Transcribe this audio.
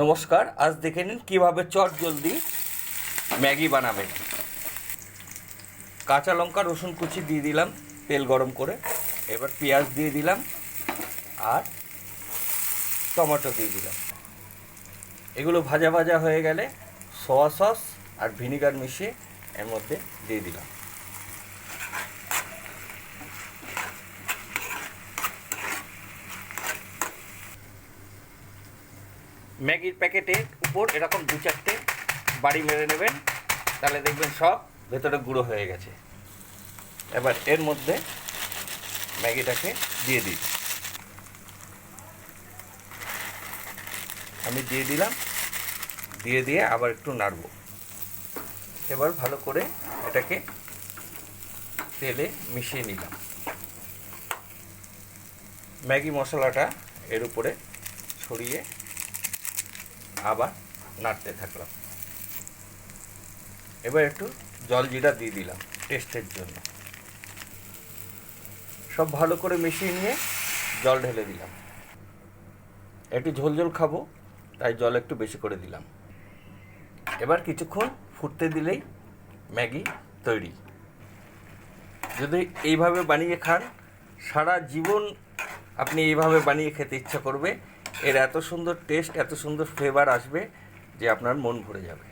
নমস্কার, আজ দেখে নিন কীভাবে চট জলদি ম্যাগি বানাবেন। কাঁচা লঙ্কা, রসুন কুচি দিয়ে দিলাম, তেল গরম করে। এবার পেঁয়াজ দিয়ে দিলাম আর টমেটো দিয়ে দিলাম। এগুলো ভাজা ভাজা হয়ে গেলে সোয়া সস আর ভিনিগার মিশিয়ে এর মধ্যে দিয়ে দিলাম। ম্যাগির প্যাকেটের উপর এরকম দু চারটে বাড়ি মেরে নেবেন, তাহলে দেখবেন সব ভেতরে গুঁড়ো হয়ে গেছে। এবার এর মধ্যে ম্যাগিটাকে দিয়ে দিই। আমি দিয়ে দিলাম, দিয়ে দিয়ে আবার একটু নাড়ব। এবার ভালো করে এটাকে তেলে মিশিয়ে নিলাম। ম্যাগি মশলাটা এর উপরে ছড়িয়ে আবার নাড়তে থাকলাম। এবার একটু জল জিরা দিয়ে দিলাম টেস্টের জন্য। সব ভালো করে মিশিয়ে নিয়ে জল ঢেলে দিলাম। একটু ঝোল ঝোল খাব, তাই জল একটু বেশি করে দিলাম। এবার কিছুক্ষণ ফুটতে দিলেই ম্যাগি তৈরি। যদি এইভাবে বানিয়ে খান, সারা জীবন আপনি এইভাবে বানিয়ে খেতে ইচ্ছা করবে। এর এত সুন্দর টেস্ট এত সুন্দর ফ্লেভার আসবে যে আপনার মন ভরে যাবে।